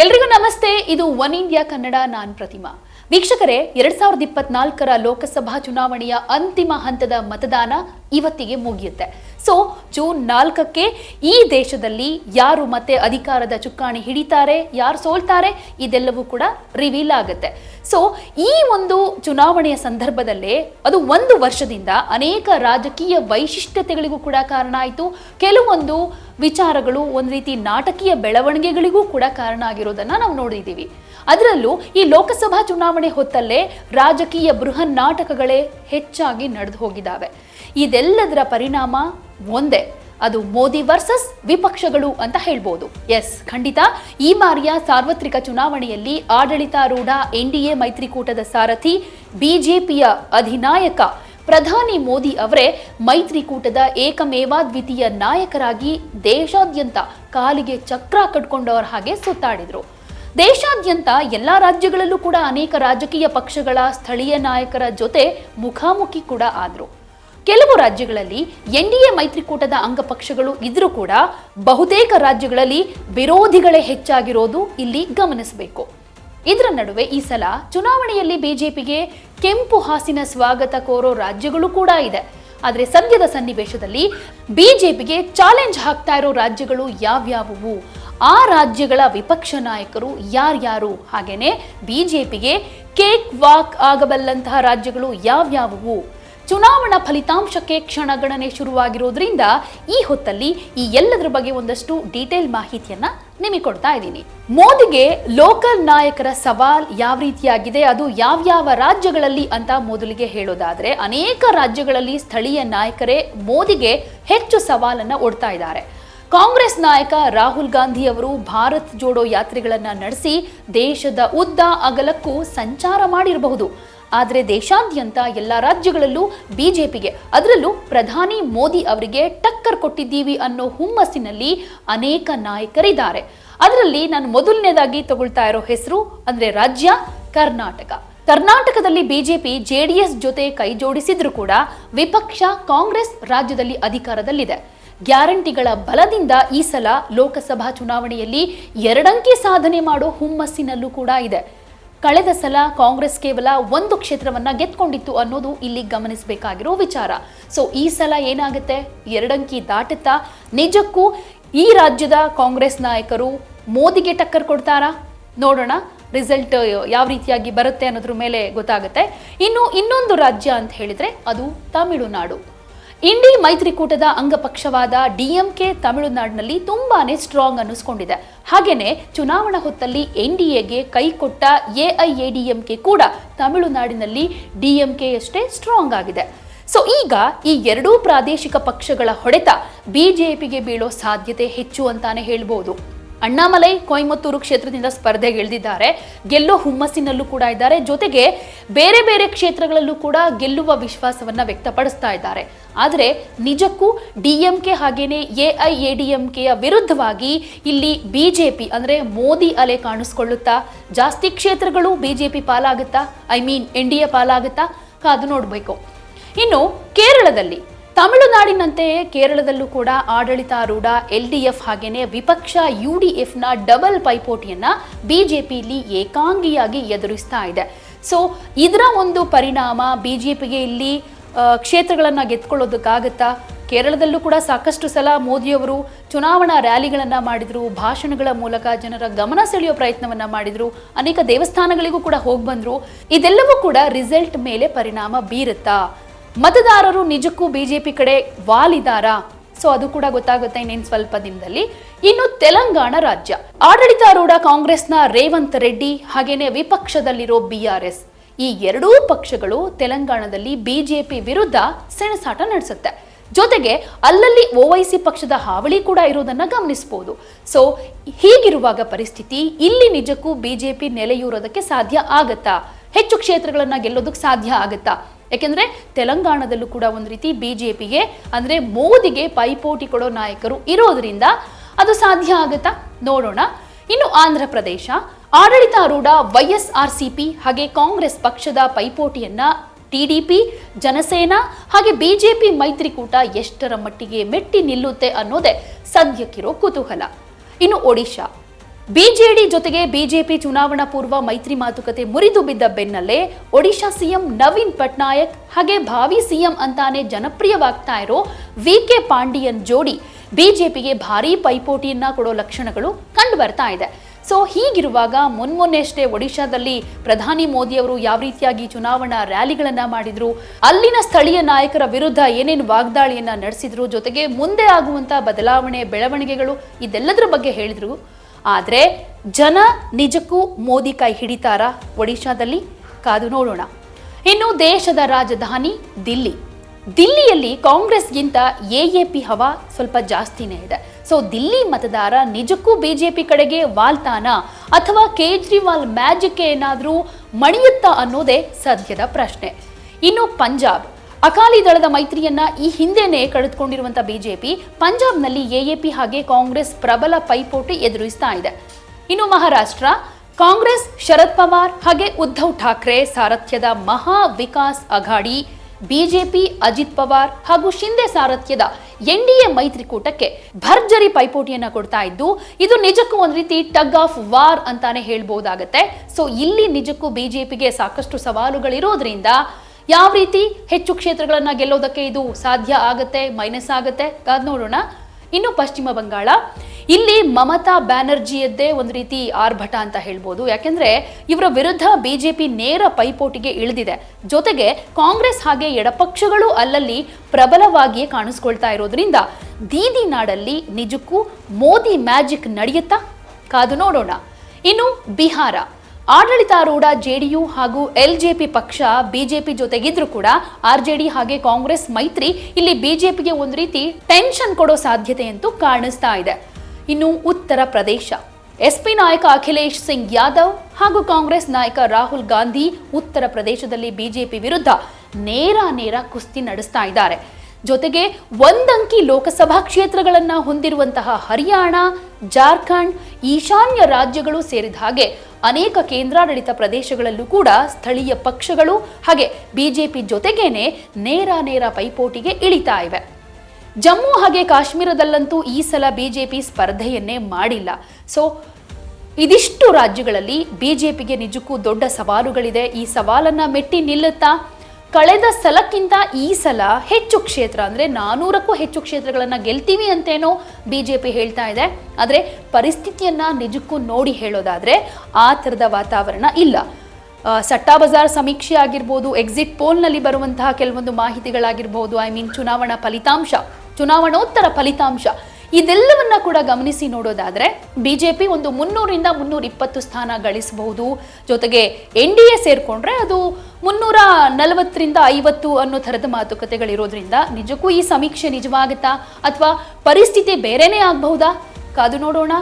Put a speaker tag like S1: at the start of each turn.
S1: ಎಲ್ರಿಗೂ ನಮಸ್ತೆ, ಇದು ಒನ್ ಇಂಡಿಯಾ ಕನ್ನಡ, ನಾನ್ ಪ್ರತಿಮಾ. ವೀಕ್ಷಕರೇ, ಎರಡ್ ಸಾವಿರದ ಇಪ್ಪತ್ನಾಲ್ಕರ ಲೋಕಸಭಾ ಚುನಾವಣೆಯ ಅಂತಿಮ ಹಂತದ ಮತದಾನ ಇವತ್ತಿಗೆ ಮುಗಿಯುತ್ತೆ. ಸೊ ಜೂನ್ ನಾಲ್ಕಕ್ಕೆ ಈ ದೇಶದಲ್ಲಿ ಯಾರು ಮತ್ತೆ ಅಧಿಕಾರದ ಚುಕ್ಕಾಣಿ ಹಿಡಿತಾರೆ, ಯಾರು ಸೋಲ್ತಾರೆ, ಇದೆಲ್ಲವೂ ಕೂಡ ರಿವೀಲ್ ಆಗುತ್ತೆ. ಸೊ ಈ ಒಂದು ಚುನಾವಣೆಯ ಸಂದರ್ಭದಲ್ಲೇ ಅದು ಒಂದು ವರ್ಷದಿಂದ ಅನೇಕ ರಾಜಕೀಯ ವೈಶಿಷ್ಟ್ಯತೆಗಳಿಗೂ ಕೂಡ ಕಾರಣ ಆಯಿತು. ಕೆಲವೊಂದು ವಿಚಾರಗಳು ಒಂದು ರೀತಿ ನಾಟಕೀಯ ಬೆಳವಣಿಗೆಗಳಿಗೂ ಕೂಡ ಕಾರಣ ಆಗಿರೋದನ್ನು ನಾವು ನೋಡಿದ್ದೀವಿ ಅದರಲ್ಲೂ ಈ ಲೋಕಸಭಾ ಚುನಾವಣೆ ಹೊತ್ತಲ್ಲೇ ರಾಜಕೀಯ ಬೃಹನ್ ನಾಟಕಗಳೇ ಹೆಚ್ಚಾಗಿ ನಡೆದು ಹೋಗಿದ್ದಾವೆ. ಇದೆಲ್ಲದರ ಪರಿಣಾಮ ಒಂದೇ, ಅದು ಮೋದಿ ವರ್ಸಸ್ ವಿಪಕ್ಷಗಳು ಅಂತ ಹೇಳ್ಬೋದು. ಎಸ್ ಖಂಡಿತ. ಈ ಬಾರಿಯ ಸಾರ್ವತ್ರಿಕ ಚುನಾವಣೆಯಲ್ಲಿ ಆಡಳಿತಾರೂಢ ಎನ್ಡಿಎ ಮೈತ್ರಿಕೂಟದ ಸಾರಥಿ ಬಿಜೆಪಿಯ ಅಧಿನಾಯಕ ಪ್ರಧಾನಿ ಮೋದಿ ಅವರೇ ಮೈತ್ರಿಕೂಟದ ಏಕಮೇವಾದ್ವಿತೀಯ ನಾಯಕರಾಗಿ ದೇಶಾದ್ಯಂತ ಕಾಲಿಗೆ ಚಕ್ರ ಕಟ್ಕೊಂಡವರ ಹಾಗೆ ಸುತ್ತಾಡಿದ್ರು. ದೇಶಾದ್ಯಂತ ಎಲ್ಲ ರಾಜ್ಯಗಳಲ್ಲೂ ಕೂಡ ಅನೇಕ ರಾಜಕೀಯ ಪಕ್ಷಗಳ ಸ್ಥಳೀಯ ನಾಯಕರ ಜೊತೆ ಮುಖಾಮುಖಿ ಕೂಡ ಆದರು. ಕೆಲವು ರಾಜ್ಯಗಳಲ್ಲಿ ಎನ್ ಡಿ ಎ ಮೈತ್ರಿಕೂಟದ ಅಂಗಪಕ್ಷಗಳು ಇದ್ರೂ ಕೂಡ ಬಹುತೇಕ ರಾಜ್ಯಗಳಲ್ಲಿ ವಿರೋಧಿಗಳೇ ಹೆಚ್ಚಾಗಿರೋದು ಇಲ್ಲಿ ಗಮನಿಸಬೇಕು. ಇದರ ನಡುವೆ ಈ ಸಲ ಚುನಾವಣೆಯಲ್ಲಿ ಬಿಜೆಪಿಗೆ ಕೆಂಪು ಹಾಸಿನ ಸ್ವಾಗತ ಕೋರೋ ರಾಜ್ಯಗಳು ಕೂಡ ಇದೆ. ಆದರೆ ಸದ್ಯದ ಸನ್ನಿವೇಶದಲ್ಲಿ ಬಿಜೆಪಿಗೆ ಚಾಲೆಂಜ್ ಹಾಕ್ತಾ ಇರೋ ರಾಜ್ಯಗಳು ಯಾವ್ಯಾವುವು? ಆ ರಾಜ್ಯಗಳ ವಿಪಕ್ಷ ನಾಯಕರು ಯಾರ್ಯಾರು? ಹಾಗೇನೆ ಬಿಜೆಪಿಗೆ ಕೇಕ್ ವಾಕ್ ಆಗಬಲ್ಲಂತಹ ರಾಜ್ಯಗಳು ಯಾವ್ಯಾವುವು? ಚುನಾವಣಾ ಫಲಿತಾಂಶಕ್ಕೆ ಕ್ಷಣಗಣನೆ ಶುರುವಾಗಿರೋದ್ರಿಂದ ಈ ಹೊತ್ತಲ್ಲಿ ಈ ಎಲ್ಲದರ ಬಗ್ಗೆ ಒಂದಷ್ಟು ಡೀಟೇಲ್ ಮಾಹಿತಿಯನ್ನ ನಿಮಗೆ ಕೊಡ್ತಾ ಇದ್ದೀನಿ. ಮೋದಿಗೆ ಲೋಕಲ್ ನಾಯಕರ ಸವಾಲ್ ಯಾವ ರೀತಿಯಾಗಿದೆ? ಅದು ಯಾವ್ಯಾವ ರಾಜ್ಯಗಳಲ್ಲಿ ಅಂತ ಮೊದಲಿಗೆ ಹೇಳೋದಾದ್ರೆ ಅನೇಕ ರಾಜ್ಯಗಳಲ್ಲಿ ಸ್ಥಳೀಯ ನಾಯಕರೇ ಮೋದಿಗೆ ಹೆಚ್ಚು ಸವಾಲನ್ನ ಒಡ್ತಾ ಇದ್ದಾರೆ. ಕಾಂಗ್ರೆಸ್ ನಾಯಕ ರಾಹುಲ್ ಗಾಂಧಿ ಅವರು ಭಾರತ್ ಜೋಡೋ ಯಾತ್ರೆಗಳನ್ನು ನಡೆಸಿ ದೇಶದ ಉದ್ದ ಅಗಲಕ್ಕೂ ಸಂಚಾರ ಮಾಡಿರಬಹುದು. ಆದರೆ ದೇಶಾದ್ಯಂತ ಎಲ್ಲ ರಾಜ್ಯಗಳಲ್ಲೂ ಬಿಜೆಪಿಗೆ, ಅದರಲ್ಲೂ ಪ್ರಧಾನಿ ಮೋದಿ ಅವರಿಗೆ ಟಕ್ಕರ್ ಕೊಟ್ಟಿದ್ದೀವಿ ಅನ್ನೋ ಹುಮ್ಮಸ್ಸಿನಲ್ಲಿ ಅನೇಕ ನಾಯಕರಿದ್ದಾರೆ. ಅದರಲ್ಲಿ ನಾನು ಮೊದಲನೇದಾಗಿ ತಗೊಳ್ತಾ ಇರೋ ಹೆಸರು ಅಂದರೆ ರಾಜ್ಯ, ಕರ್ನಾಟಕ. ಕರ್ನಾಟಕದಲ್ಲಿ ಬಿಜೆಪಿ, ಜೆಡಿಎಸ್ ಜೊತೆ ಕೈ ಜೋಡಿಸಿದ್ರು ಕೂಡ ವಿಪಕ್ಷ ಕಾಂಗ್ರೆಸ್ ರಾಜ್ಯದಲ್ಲಿ ಅಧಿಕಾರದಲ್ಲಿದೆ. ಗ್ಯಾರಂಟಿಗಳ ಬಲದಿಂದ ಈ ಸಲ ಲೋಕಸಭಾ ಚುನಾವಣೆಯಲ್ಲಿ ಎರಡಂಕಿ ಸಾಧನೆ ಮಾಡೋ ಹುಮ್ಮಸ್ಸಿನಲ್ಲೂ ಕೂಡ ಇದೆ. ಕಳೆದ ಸಲ ಕಾಂಗ್ರೆಸ್ ಕೇವಲ ಒಂದು ಕ್ಷೇತ್ರವನ್ನ ಗೆದ್ಕೊಂಡಿತ್ತು ಅನ್ನೋದು ಇಲ್ಲಿ ಗಮನಿಸಬೇಕಾಗಿರೋ ವಿಚಾರ. ಸೊ ಈ ಸಲ ಏನಾಗುತ್ತೆ? ಎರಡಂಕಿ ದಾಟುತ್ತಾ? ನಿಜಕ್ಕೂ ಈ ರಾಜ್ಯದ ಕಾಂಗ್ರೆಸ್ ನಾಯಕರು ಮೋದಿಗೆ ಟಕ್ಕರ್ ಕೊಡ್ತಾರಾ? ನೋಡೋಣ. ರಿಸಲ್ಟ್ ಯಾವ ರೀತಿಯಾಗಿ ಬರುತ್ತೆ ಅನ್ನೋದ್ರ ಮೇಲೆ ಗೊತ್ತಾಗುತ್ತೆ. ಇನ್ನು ಇನ್ನೊಂದು ರಾಜ್ಯ ಅಂತ ಹೇಳಿದ್ರೆ ಅದು ತಮಿಳುನಾಡು. ಇಂಡಿ ಮೈತ್ರಿಕೂಟದ ಅಂಗಪಕ್ಷವಾದ ಡಿಎಂಕೆ ತಮಿಳುನಾಡಿನಲ್ಲಿ ತುಂಬಾನೇ ಸ್ಟ್ರಾಂಗ್ ಅನ್ನಿಸ್ಕೊಂಡಿದೆ. ಹಾಗೇನೆ ಚುನಾವಣಾ ಹೊತ್ತಲ್ಲಿ ಎನ್ಡಿಎಗೆ ಕೈ ಕೊಟ್ಟ ಎಐಎಡಿಎಂಕೆ ಕೂಡ ತಮಿಳುನಾಡಿನಲ್ಲಿ ಡಿಎಂಕೆಯಷ್ಟೇ ಸ್ಟ್ರಾಂಗ್ ಆಗಿದೆ. ಸೊ ಈಗ ಈ ಎರಡೂ ಪ್ರಾದೇಶಿಕ ಪಕ್ಷಗಳ ಹೊಡೆತ ಬಿಜೆಪಿಗೆ ಬೀಳೋ ಸಾಧ್ಯತೆ ಹೆಚ್ಚು ಅಂತಾನೆ ಹೇಳ್ಬೋದು. ಅಣ್ಣಾಮಲೈ ಕೊಯಮತ್ತೂರು ಕ್ಷೇತ್ರದಿಂದ ಸ್ಪರ್ಧೆಗೆ ಇಳಿದಿದ್ದಾರೆ ಗೆಲ್ಲೋ ಹುಮ್ಮಸ್ಸಿನಲ್ಲೂ ಕೂಡ ಇದ್ದಾರೆ. ಜೊತೆಗೆ ಬೇರೆ ಬೇರೆ ಕ್ಷೇತ್ರಗಳಲ್ಲೂ ಕೂಡ ಗೆಲ್ಲುವ ವಿಶ್ವಾಸವನ್ನ ವ್ಯಕ್ತಪಡಿಸ್ತಾ ಇದ್ದಾರೆ. ಆದರೆ ನಿಜಕ್ಕೂ ಡಿಎಂಕೆ ಹಾಗೇನೆ ಎಐಎಡಿಎಂಕೆಯ ವಿರುದ್ಧವಾಗಿ ಇಲ್ಲಿ ಬಿಜೆಪಿ ಅಂದ್ರೆ ಮೋದಿ ಅಲೆ ಕಾಣಿಸ್ಕೊಳ್ಳುತ್ತಾ? ಜಾಸ್ತಿ ಕ್ಷೇತ್ರಗಳು BJP ಪಾಲಾಗುತ್ತಾ? I mean N D A ಪಾಲಾಗುತ್ತಾ? ಕಾದು ನೋಡಬೇಕು. ಇನ್ನು ಕೇರಳದಲ್ಲಿ ತಮಿಳುನಾಡಿನಂತೆಯೇ ಕೇರಳದಲ್ಲೂ ಕೂಡ ಆಡಳಿತಾರೂಢ ಎಲ್ ಡಿ ಹಾಗೇನೆ ವಿಪಕ್ಷ ಯು ಡಿ ಎಫ್ನ ಡಬಲ್ ಪೈಪೋಟಿಯನ್ನ ಬಿಜೆಪಿಯಲ್ಲಿ ಏಕಾಂಗಿಯಾಗಿ ಎದುರಿಸ್ತಾ ಇದೆ. ಸೊ ಇದರ ಒಂದು ಪರಿಣಾಮ ಬಿಜೆಪಿಗೆ ಇಲ್ಲಿ ಕ್ಷೇತ್ರಗಳನ್ನು ಕ್ಷೇತ್ರಗಳನ್ನ ಗೆದ್ಕೊಳ್ಳೋದಕ್ಕಾಗತ್ತಾ? ಕೇರಳದಲ್ಲೂ ಕೂಡ ಸಾಕಷ್ಟು ಸಲ ಮೋದಿಯವರು ಚುನಾವಣಾ ರ್ಯಾಲಿಗಳನ್ನು ಮಾಡಿದ್ರು, ಭಾಷಣಗಳ ಮೂಲಕ ಜನರ ಗಮನ ಸೆಳೆಯೋ ಪ್ರಯತ್ನವನ್ನ ಮಾಡಿದ್ರು, ಅನೇಕ ದೇವಸ್ಥಾನಗಳಿಗೂ ಕೂಡ ಹೋಗಿ ಬಂದ್ರು ಇದೆಲ್ಲವೂ ಕೂಡ ರಿಸಲ್ಟ್ ಮೇಲೆ ಪರಿಣಾಮ ಬೀರುತ್ತಾ? ಮತದಾರರು ನಿಜಕ್ಕೂ ಬಿಜೆಪಿ ಕಡೆ ವಾಲಿದಾರಾ? ಸೊ ಅದು ಕೂಡ ಗೊತ್ತಾಗುತ್ತೆ ಇನ್ನೇನು ಸ್ವಲ್ಪ ದಿನದಲ್ಲಿ. ಇನ್ನು ತೆಲಂಗಾಣ ರಾಜ್ಯ. ಆಡಳಿತಾರೂಢ ಕಾಂಗ್ರೆಸ್ನ ರೇವಂತ್ ರೆಡ್ಡಿ ಹಾಗೇನೆ ವಿಪಕ್ಷದಲ್ಲಿರೋ ಬಿಆರ್ಎಸ್ ಈ ಎರಡೂ ಪಕ್ಷಗಳು ತೆಲಂಗಾಣದಲ್ಲಿ ಬಿಜೆಪಿ ವಿರುದ್ಧ ಸೆಣಸಾಟ ನಡೆಸುತ್ತೆ. ಜೊತೆಗೆ ಅಲ್ಲಲ್ಲಿ ಓವೈಸಿ ಪಕ್ಷದ ಹಾವಳಿ ಕೂಡ ಇರೋದನ್ನ ಗಮನಿಸಬಹುದು ಸೊ ಹೀಗಿರುವಾಗ ಪರಿಸ್ಥಿತಿ ಇಲ್ಲಿ ನಿಜಕ್ಕೂ ಬಿಜೆಪಿ ನೆಲೆಯೂರೋದಕ್ಕೆ ಸಾಧ್ಯ ಆಗತ್ತಾ? ಹೆಚ್ಚು ಕ್ಷೇತ್ರಗಳನ್ನ ಗೆಲ್ಲೋದಕ್ಕೆ ಸಾಧ್ಯ ಆಗತ್ತಾ? ಯಾಕೆಂದ್ರೆ ತೆಲಂಗಾಣದಲ್ಲೂ ಕೂಡ ಒಂದು ರೀತಿ ಬಿಜೆಪಿಗೆ, ಅಂದ್ರೆ ಮೋದಿಗೆ ಪೈಪೋಟಿ ಕೊಡೋ ನಾಯಕರು ಇರೋದ್ರಿಂದ ಅದು ಸಾಧ್ಯ ಆಗುತ್ತಾ? ನೋಡೋಣ. ಇನ್ನು ಆಂಧ್ರ ಪ್ರದೇಶ ಆಡಳಿತಾರೂಢ ವೈಎಸ್ಆರ್ಸಿಪಿ ಹಾಗೆ ಕಾಂಗ್ರೆಸ್ ಪಕ್ಷದ ಪೈಪೋಟಿಯನ್ನ ಟಿಡಿಪಿ ಜನಸೇನಾ ಹಾಗೆ ಬಿಜೆಪಿ ಮೈತ್ರಿಕೂಟ ಎಷ್ಟರ ಮಟ್ಟಿಗೆ ಮೆಟ್ಟಿ ನಿಲ್ಲುತ್ತೆ ಅನ್ನೋದೇ ಸದ್ಯಕ್ಕಿರೋ ಕುತೂಹಲ. ಇನ್ನು ಒಡಿಶಾ. ಬಿಜೆಡಿ ಜೊತೆಗೆ ಬಿಜೆಪಿ ಚುನಾವಣಾ ಪೂರ್ವ ಮೈತ್ರಿ ಮಾತುಕತೆ ಮುರಿದು ಬಿದ್ದ ಬೆನ್ನಲ್ಲೇ ಒಡಿಶಾ ಸಿಎಂ ನವೀನ್ ಪಟ್ನಾಯಕ್ ಹಾಗೆ ಭಾವಿ ಸಿಎಂ ಅಂತಾನೆ ಜನಪ್ರಿಯವಾಗ್ತಾ ಇರೋ ವಿ ಕೆ ಪಾಂಡಿಯನ್ ಜೋಡಿ ಬಿಜೆಪಿಗೆ ಭಾರೀ ಪೈಪೋಟಿಯನ್ನ ಕೊಡೋ ಲಕ್ಷಣಗಳು ಕಂಡು ಬರ್ತಾ ಇದೆ. ಸೊ ಹೀಗಿರುವಾಗ ಮುನ್ಮೊನ್ನೆಷ್ಟೇ ಒಡಿಶಾದಲ್ಲಿ ಪ್ರಧಾನಿ ಮೋದಿ ಅವರು ಯಾವ ರೀತಿಯಾಗಿ ಚುನಾವಣಾ ರ್ಯಾಲಿಗಳನ್ನ ಮಾಡಿದ್ರು, ಅಲ್ಲಿನ ಸ್ಥಳೀಯ ನಾಯಕರ ವಿರುದ್ಧ ಏನೇನು ವಾಗ್ದಾಳಿಯನ್ನ ನಡೆಸಿದ್ರು, ಜೊತೆಗೆ ಮುಂದೆ ಆಗುವಂತ ಬದಲಾವಣೆ, ಬೆಳವಣಿಗೆಗಳು ಇದೆಲ್ಲದರ ಬಗ್ಗೆ ಹೇಳಿದ್ರು ಆದ್ರೆ ಜನ ನಿಜಕ್ಕೂ ಮೋದಿ ಕೈ ಹಿಡಿತಾರಾ? ಒಡಿಶಾದಲ್ಲಿ? ಕಾದು ನೋಡೋಣ. ಇನ್ನು ದೇಶದ ರಾಜಧಾನಿ ದಿಲ್ಲಿ. ದಿಲ್ಲಿಯಲ್ಲಿ ಕಾಂಗ್ರೆಸ್ಗಿಂತ ಎ ಎ ಪಿ ಹವಾ ಸ್ವಲ್ಪ ಜಾಸ್ತಿನೇ ಇದೆ. ಸೊ ದಿಲ್ಲಿ ಮತದಾರ ನಿಜಕ್ಕೂ ಬಿಜೆಪಿ ಕಡೆಗೆ ವಾಲ್ತಾನ? ಅಥವಾ ಕೇಜ್ರಿವಾಲ್ ಮ್ಯಾಜಿಕ್ ಏನಾದರೂ ಮಣಿಯುತ್ತಾ ಅನ್ನೋದೇ ಸದ್ಯದ ಪ್ರಶ್ನೆ. ಇನ್ನು ಪಂಜಾಬ್. ಅಕಾಲಿ ದಳದ ಮೈತ್ರಿಯನ್ನ ಈ ಹಿಂದೆನೆ ಕಳೆದುಕೊಂಡಿರುವಂತಹ ಬಿಜೆಪಿ ಪಂಜಾಬ್ನಲ್ಲಿ ಎಎಪಿ ಹಾಗೆ ಕಾಂಗ್ರೆಸ್ ಪ್ರಬಲ ಪೈಪೋಟಿ ಎದುರಿಸ್ತಾ ಇದೆ. ಇನ್ನು ಮಹಾರಾಷ್ಟ್ರ, ಕಾಂಗ್ರೆಸ್ ಶರದ್ ಪವಾರ್ ಹಾಗೆ ಉದ್ಧವ್ ಠಾಕ್ರೆ, ಸಾರಥ್ಯದ ಮಹಾ ವಿಕಾಸ್ ಅಘಾಡಿ, ಬಿಜೆಪಿ ಅಜಿತ್ ಪವಾರ್ ಹಾಗೂ ಶಿಂದೆ ಸಾರಥ್ಯದ ಎನ್ಡಿಎ ಮೈತ್ರಿಕೂಟಕ್ಕೆ ಭರ್ಜರಿ ಪೈಪೋಟಿಯನ್ನ ಕೊಡ್ತಾ ಇದ್ದು, ಇದು ನಿಜಕ್ಕೂ ಒಂದು ರೀತಿ ಟಗ್ ಆಫ್ ವಾರ್ ಅಂತಾನೆ ಹೇಳ್ಬೋದಾಗತ್ತೆ. ಸೊ, ಇಲ್ಲಿ ನಿಜಕ್ಕೂ ಬಿಜೆಪಿಗೆ ಸಾಕಷ್ಟು ಸವಾಲುಗಳಿರೋದ್ರಿಂದ ಯಾವ ರೀತಿ ಹೆಚ್ಚು ಕ್ಷೇತ್ರಗಳನ್ನ ಗೆಲ್ಲೋದಕ್ಕೆ ಇದು ಸಾಧ್ಯ ಆಗತ್ತೆ, ಮೈನಸ್ ಆಗತ್ತೆ? ಅದ್ ನೋಡೋಣ. ಇನ್ನು ಪಶ್ಚಿಮ ಬಂಗಾಳ. ಇಲ್ಲಿ ಮಮತಾ ಬ್ಯಾನರ್ಜಿಯದ್ದೇ ಒಂದು ರೀತಿ ಆರ್ಭಟ ಅಂತ ಹೇಳ್ಬೋದು. ಯಾಕೆಂದ್ರೆ ಇವರ ವಿರುದ್ಧ ಬಿಜೆಪಿ ನೇರ ಪೈಪೋಟಿಗೆ ಇಳಿದಿದೆ. ಜೊತೆಗೆ ಕಾಂಗ್ರೆಸ್ ಹಾಗೆ ಎಡಪಕ್ಷಗಳು ಅಲ್ಲಲ್ಲಿ ಪ್ರಬಲವಾಗಿಯೇ ಕಾಣಿಸ್ಕೊಳ್ತಾ ಇರೋದ್ರಿಂದ ದೀದಿ ನಾಡಲ್ಲಿ ನಿಜಕ್ಕೂ ಮೋದಿ ಮ್ಯಾಜಿಕ್ ನಡೆಯುತ್ತಾ? ಕಾದು ನೋಡೋಣ. ಇನ್ನು ಬಿಹಾರ. ಆಡಳಿತಾರೂಢ ಜೆಡಿಯು ಹಾಗೂ ಎಲ್ಜೆಪಿ ಪಕ್ಷ ಬಿಜೆಪಿ ಜೊತೆಗಿದ್ರು ಕೂಡ ಆರ್ಜೆಡಿ ಹಾಗೆ ಕಾಂಗ್ರೆಸ್ ಮೈತ್ರಿ ಇಲ್ಲಿ ಬಿಜೆಪಿಗೆ ಒಂದು ರೀತಿ ಟೆನ್ಷನ್ ಕೊಡೋ ಸಾಧ್ಯತೆಯಂತೂ ಕಾಣಿಸ್ತಾ ಇದೆ. ಇನ್ನು ಉತ್ತರ ಪ್ರದೇಶ. ಎಸ್ಪಿ ನಾಯಕ ಅಖಿಲೇಶ್ ಸಿಂಗ್ ಯಾದವ್ ಹಾಗೂ ಕಾಂಗ್ರೆಸ್ ನಾಯಕ ರಾಹುಲ್ ಗಾಂಧಿ ಉತ್ತರ ಪ್ರದೇಶದಲ್ಲಿ ಬಿಜೆಪಿ ವಿರುದ್ಧ ನೇರ ನೇರ ಕುಸ್ತಿ ನಡೆಸ್ತಾ ಇದ್ದಾರೆ. ಜೊತೆಗೆ ಒಂದಂಕಿ ಲೋಕಸಭಾ ಕ್ಷೇತ್ರಗಳನ್ನ ಹೊಂದಿರುವಂತಹ ಹರಿಯಾಣ, ಜಾರ್ಖಂಡ್, ಈಶಾನ್ಯ ರಾಜ್ಯಗಳು ಸೇರಿದ ಹಾಗೆ ಅನೇಕ ಕೇಂದ್ರಾಡಳಿತ ಪ್ರದೇಶಗಳಲ್ಲೂ ಕೂಡ ಸ್ಥಳೀಯ ಪಕ್ಷಗಳು ಹಾಗೆ ಬಿಜೆಪಿ ಜೊತೆಗೇನೆ ನೇರ ನೇರ ಪೈಪೋಟಿಗೆ ಇಳಿತಾ ಇವೆ. ಜಮ್ಮು ಹಾಗೆ ಕಾಶ್ಮೀರದಲ್ಲಂತೂ ಈ ಸಲ ಬಿಜೆಪಿ ಸ್ಪರ್ಧೆಯನ್ನೇ ಮಾಡಿಲ್ಲ. ಸೊ ಇದಿಷ್ಟು ರಾಜ್ಯಗಳಲ್ಲಿ ಬಿಜೆಪಿಗೆ ನಿಜಕ್ಕೂ ದೊಡ್ಡ ಸವಾಲುಗಳಿದೆ. ಈ ಸವಾಲನ್ನ ಮೆಟ್ಟಿ ನಿಲ್ಲುತ್ತಾ ಕಳೆದ ಸಲಕ್ಕಿಂತ ಈ ಸಲ ಹೆಚ್ಚು ಕ್ಷೇತ್ರ, ಅಂದ್ರೆ ನಾನೂರಕ್ಕೂ ಹೆಚ್ಚು ಕ್ಷೇತ್ರಗಳನ್ನ ಗೆಲ್ತೀವಿ ಅಂತೇನೋ ಬಿಜೆಪಿ ಹೇಳ್ತಾ ಇದೆ. ಆದ್ರೆ ಪರಿಸ್ಥಿತಿಯನ್ನ ನಿಜಕ್ಕೂ ನೋಡಿ ಹೇಳೋದಾದ್ರೆ ಆ ಥರದ ವಾತಾವರಣ ಇಲ್ಲ. ಸಟ್ಟಾ ಬಜಾರ್ ಸಮೀಕ್ಷೆ ಆಗಿರ್ಬೋದು ಎಕ್ಸಿಟ್ ಪೋಲ್ನಲ್ಲಿ ಬರುವಂತಹ ಕೆಲವೊಂದು ಮಾಹಿತಿಗಳಾಗಿರ್ಬೋದು ಐ ಮೀನ್ ಚುನಾವಣಾ ಫಲಿತಾಂಶ, ಚುನಾವಣೋತ್ತರ ಫಲಿತಾಂಶ, ಇದೆಲ್ಲವನ್ನ ಕೂಡ ಗಮನಿಸಿ ನೋಡೋದಾದ್ರೆ ಬಿಜೆಪಿ ಒಂದು ಮುನ್ನೂರಿಂದ ಮುನ್ನೂರ ಇಪ್ಪತ್ತು ಸ್ಥಾನ ಗಳಿಸಬಹುದು. ಜೊತೆಗೆ ಎನ್ ಡಿ ಎ ಸೇರ್ಕೊಂಡ್ರೆ ಅದು ಮುನ್ನೂರ ನಲವತ್ತರಿಂದ ಐವತ್ತು ಅನ್ನೋ ಥರದ ಮಾತುಕತೆಗಳಿರೋದ್ರಿಂದ ನಿಜಕ್ಕೂ ಈ ಸಮೀಕ್ಷೆ ನಿಜವಾಗುತ್ತಾ ಅಥವಾ ಪರಿಸ್ಥಿತಿ ಬೇರೆನೇ ಆಗಬಹುದಾ? ಕಾದು ನೋಡೋಣ.